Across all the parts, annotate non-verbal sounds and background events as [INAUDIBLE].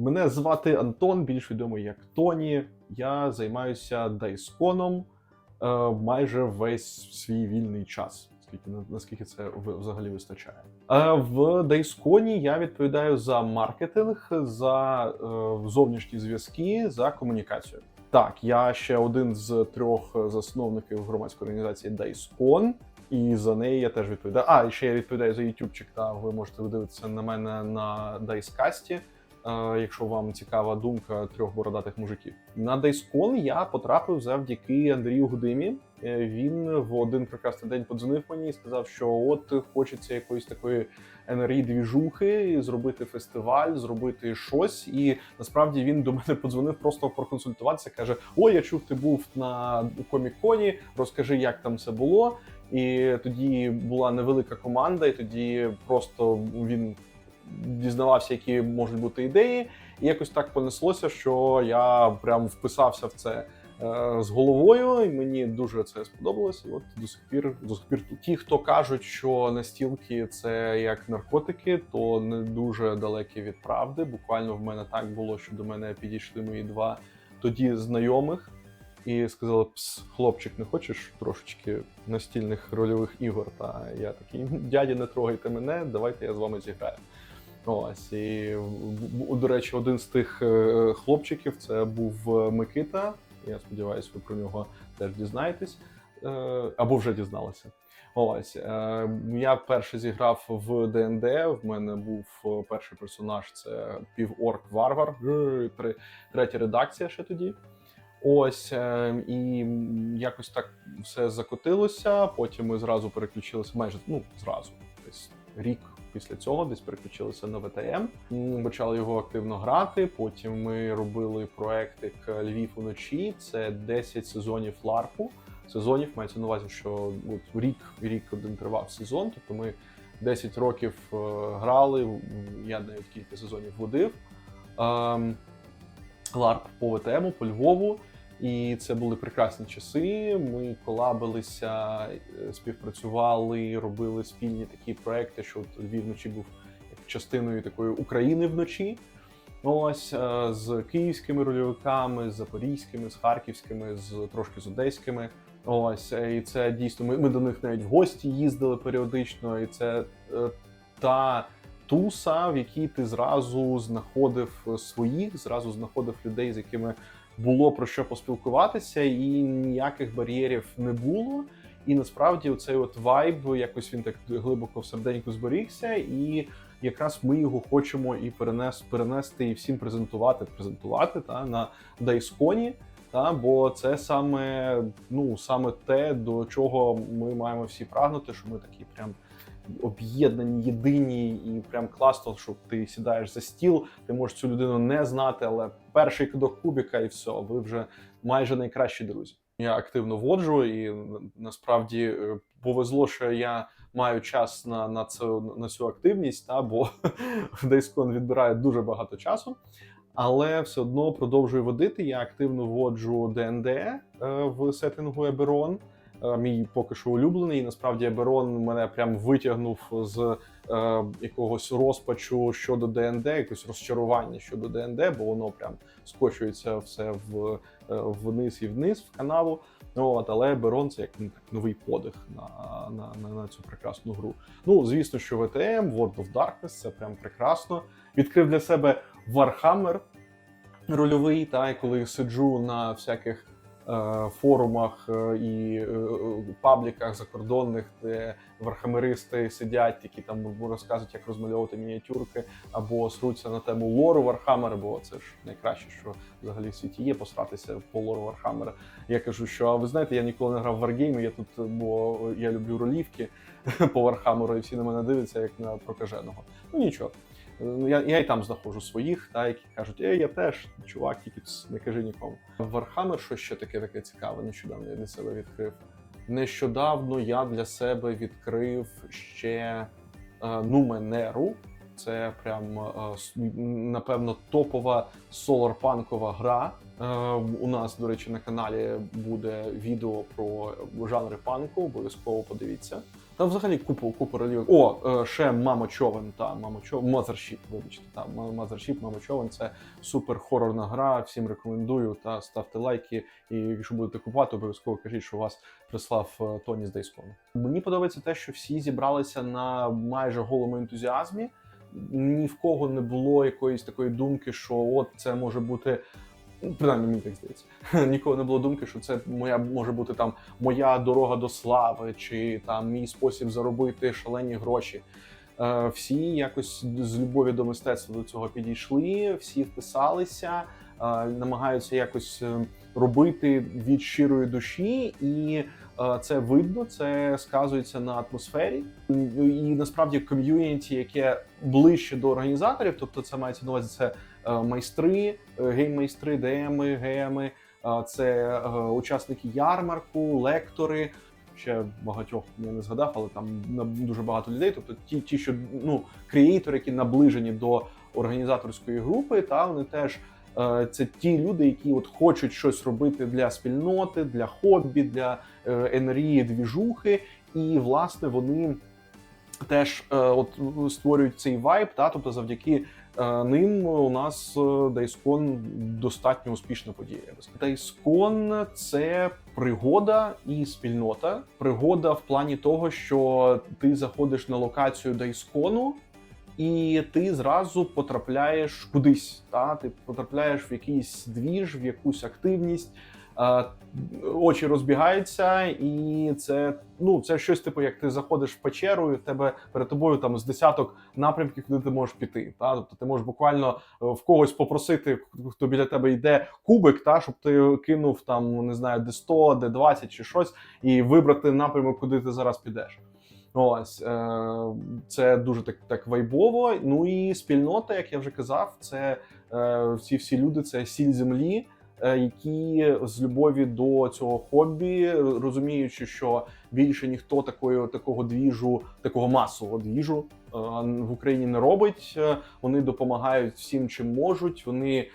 Мене звати Антон, більш відомий як Тоні. Я займаюся дайсконом е, майже весь свій вільний час. Скільки наскільки це взагалі вистачає? Е, в Дайсконі я відповідаю за маркетинг, за е, зовнішні зв'язки, за комунікацію. Так, я ще один з трьох засновників громадської організації Дайскон. І за неї я теж відповідаю. А, і ще я відповідаю за ютубчик. Та ви можете видивитися на мене на Дайскасті, якщо вам цікава думка трьох бородатих мужиків. На Дайскон я потрапив завдяки Андрію Гудимі. Е, Він в один прекрасний день подзвонив мені і сказав, що от хочеться якоїсь такої НРІ двіжухи, зробити фестиваль, зробити щось. І насправді він до мене подзвонив просто проконсультуватися. каже: Ой, я чув, ти був на комік-коні, розкажи, як там це було. І тоді була невелика команда, і тоді просто він дізнавався, які можуть бути ідеї. І якось так понеслося, що я прям вписався в це е, з головою, і мені дуже це сподобалось. І от до сих пір до сих пір. Ті, хто кажуть, що настілки це як наркотики, то не дуже далекі від правди. Буквально в мене так було, що до мене підійшли мої два тоді знайомих. І сказали: Пс, хлопчик, не хочеш трошечки настільних рольових ігор? Та я такий, дяді, не трогайте мене, давайте я з вами зіграю. Ось і до речі, один з тих е, хлопчиків це був е, Микита. Я сподіваюся, ви про нього теж дізнаєтесь е, або вже дізналися. Ось я перше зіграв в ДНД. В мене був перший персонаж це піворк варвар, третя редакція ще тоді. Ось і якось так все закотилося. Потім ми зразу переключилися, майже ну зразу, десь рік після цього, десь переключилися на ВТМ. Почали його активно грати. Потім ми робили проектик Львів уночі. Це 10 сезонів ларпу. Сезонів мається на увазі, що от рік рік один тривав сезон. Тобто ми 10 років е, грали. Я навіть кілька сезонів водив. Ем, ларп по ВТМу, по Львову. І це були прекрасні часи. Ми колабилися, е, співпрацювали, робили спільні такі проекти, що Львів вночі був частиною такої України вночі. Ось е, з київськими рольовиками, з запорізькими, з харківськими, з трошки з одеськими. Ось е, і це дійсно. Ми, ми до них навіть в гості їздили періодично, і це та туса, в якій ти зразу знаходив своїх, зразу знаходив людей, з якими було про що поспілкуватися, і ніяких бар'єрів не було. І насправді цей от вайб, якось він так глибоко в серденьку зберігся, і якраз ми його хочемо і перенес, перенести і всім презентувати, презентувати та на Дайсконі. Та, бо це саме ну саме те, до чого ми маємо всі прагнути, що ми такі прям об'єднані, єдині, і прям класно, що ти сідаєш за стіл, ти можеш цю людину не знати, але перший кидок кубіка, і все, ви вже майже найкращі друзі. Я активно воджу, і насправді е, повезло, що я маю час на, на цю на цю активність, та бо [LAUGHS] Дайскон відбирає дуже багато часу. Але все одно продовжую водити. Я активно воджу ДНД е, в сеттингу Еберон. Е, Мій поки що улюблений. І насправді Еберон мене прям витягнув з е, якогось розпачу щодо ДНД, якось розчарування щодо ДНД, бо воно прям скочується все в, е, вниз і вниз в канаву. Ну, От, але Берон це як ну, новий подих на, на, на, на цю прекрасну гру. Ну, звісно, що VTM, World of Darkness це прям прекрасно. Відкрив для себе Warhammer рольовий, та і коли сиджу на всяких форумах е, і е, е, пабліках закордонних, де вархамеристи сидять, які там розказують, як розмальовувати мініатюрки, або сруться на тему лору Вархаммера, бо це ж найкраще, що взагалі в світі є, посратися по лору Вархаммера. Я кажу, що а ви знаєте, я ніколи не грав в варгейми, я тут, бо я люблю ролівки [LAUGHS] по Вархаммеру, і всі на мене дивляться як на прокаженого. Ну нічого. Ну, Я, я і там знаходжу своїх, та, які кажуть, ей, я теж чувак, тільки не кажи нікому. Вархаммер, що ще таке таке цікаве, нещодавно я для себе відкрив. Нещодавно я для себе відкрив ще е, Нуменеру. Це прям е, напевно топова соларпанкова гра. Е, у нас, до речі, на каналі буде відео про жанри панку. Обов'язково подивіться. Там взагалі купу, купу ролівок. О, е, ще Мамо Човен, та Мамо Човен, Mothership, вибачте, та Ма- Mothership, Мамо Човен це супер хорорна гра. Всім рекомендую. Та ставте лайки. І якщо будете купувати, обов'язково кажіть, що вас прислав е, Тоні з Дейскону. Мені подобається те, що всі зібралися на майже голому ентузіазмі. Ні в кого не було якоїсь такої думки, що от це може бути. Ну, Принаймні, мені так здається. [LAUGHS] Ніколи не було думки, що це моя може бути там моя дорога до слави, чи там мій спосіб заробити шалені гроші. Е, Всі якось з любові до мистецтва до цього підійшли, всі вписалися, е, намагаються якось е, робити від щирої душі, і це видно, це сказується на атмосфері. І насправді ком'юніті, яке ближче до організаторів, тобто це мається на увазі це майстри, е, гейм-майстри, ДМи, геми, е, це е, учасники ярмарку, лектори. Ще багатьох я не згадав, але там дуже багато людей. Тобто ті, ті, що ну креатори, які наближені до організаторської групи, та вони теж е, це ті люди, які от хочуть щось робити для спільноти, для хобі, для е, енергії, двіжухи, і власне вони теж е, от створюють цей вайб, та тобто завдяки е, ним у нас е, Дайскон достатньо успішна подія. Дайскон це пригода і спільнота. Пригода в плані того, що ти заходиш на локацію Дайскону. І ти зразу потрапляєш кудись, та ти потрапляєш в якийсь двіж, в якусь активність, е, очі розбігаються, і це ну це щось типу, як ти заходиш в печеру, і в тебе перед тобою там з десяток напрямків, куди ти можеш піти. Та тобто ти можеш буквально е, в когось попросити, хто біля тебе йде кубик, та щоб ти кинув там не знаю, де 100, де 20 чи щось, і вибрати напрямок, куди ти зараз підеш. Ось е, це дуже так, так вайбово. Ну і спільнота, як я вже казав, це е, ці всі люди, це сіль землі, е, які з любові до цього хобі, розуміючи, що більше ніхто такої такого двіжу, такого масового двіжу е, в Україні не робить. Е, Вони допомагають всім, чим можуть. Вони е,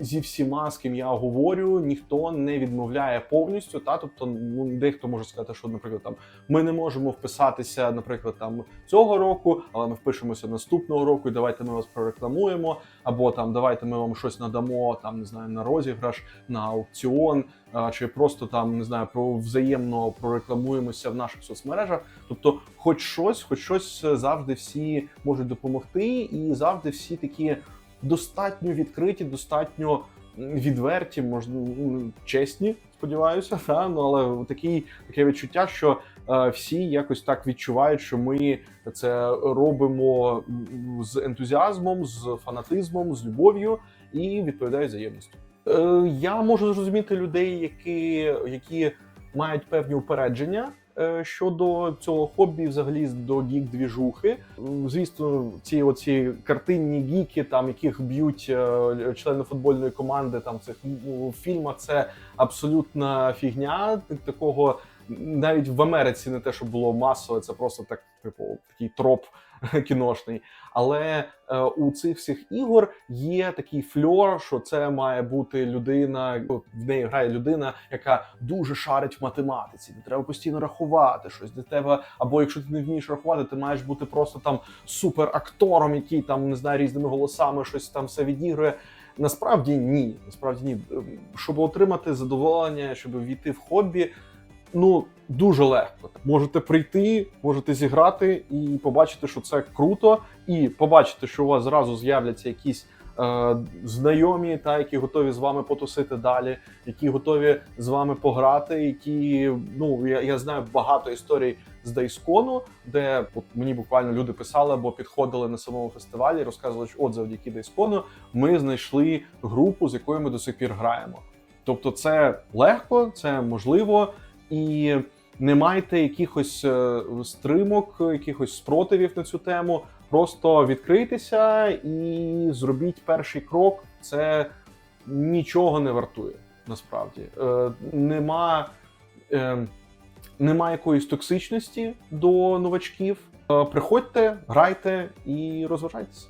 зі всіма, з ким я говорю, ніхто не відмовляє повністю. Та тобто, ну дехто може сказати, що, наприклад, там ми не можемо вписатися, наприклад, там цього року, але ми впишемося наступного року, і давайте ми вас прорекламуємо. Або там давайте ми вам щось надамо, там не знаю, на розіграш, на аукціон, чи просто там не знаю, про взаємно прорекламуємося в наших соцмережах. Тобто, хоч щось, хоч щось е, завжди всі можуть допомогти, і завжди всі такі достатньо відкриті, достатньо відверті, можна ну, чесні, сподіваюся, [LAUGHS] та? ну, але такий, таке відчуття, що е, всі якось так відчувають, що ми це робимо з ентузіазмом, з фанатизмом, з любов'ю і відповідають взаємністю. Е, я можу зрозуміти людей, які, які мають певні упередження. Е, Щодо цього хобі, взагалі до гік-двіжухи. Звісно, ці оці картинні гіки, там яких б'ють е, члени футбольної команди, там цих у фільмах, це абсолютна фігня. Такого навіть в Америці не те, що було масово, це просто так, типу, такий троп [LAUGHS] кіношний. Але е, у цих всіх ігор є такий фльор, що це має бути людина. В неї грає людина, яка дуже шарить в математиці. де треба постійно рахувати щось. Де тебе, або якщо ти не вмієш рахувати, ти маєш бути просто там суперактором, який там не знаю різними голосами щось там все відігрує. Насправді ні. Насправді ні. Ем, Щоб отримати задоволення, щоб війти в хобі, ну дуже легко. Можете прийти, можете зіграти і побачити, що це круто, і побачити, що у вас зразу з'являться якісь. е, Знайомі, та які готові з вами потусити далі, які готові з вами пограти. Які ну я, я знаю багато історій з Дайскону, де от мені буквально люди писали або підходили на самому фестивалі, розказували, що от завдяки Дайскону ми знайшли групу, з якою ми до сих пір граємо. Тобто, це легко, це можливо, і не майте якихось е, стримок, якихось спротивів на цю тему. Просто відкрийтеся і зробіть перший крок. Це нічого не вартує насправді. Е, нема, е, нема якоїсь токсичності до новачків. Е, приходьте, грайте і розважайтеся.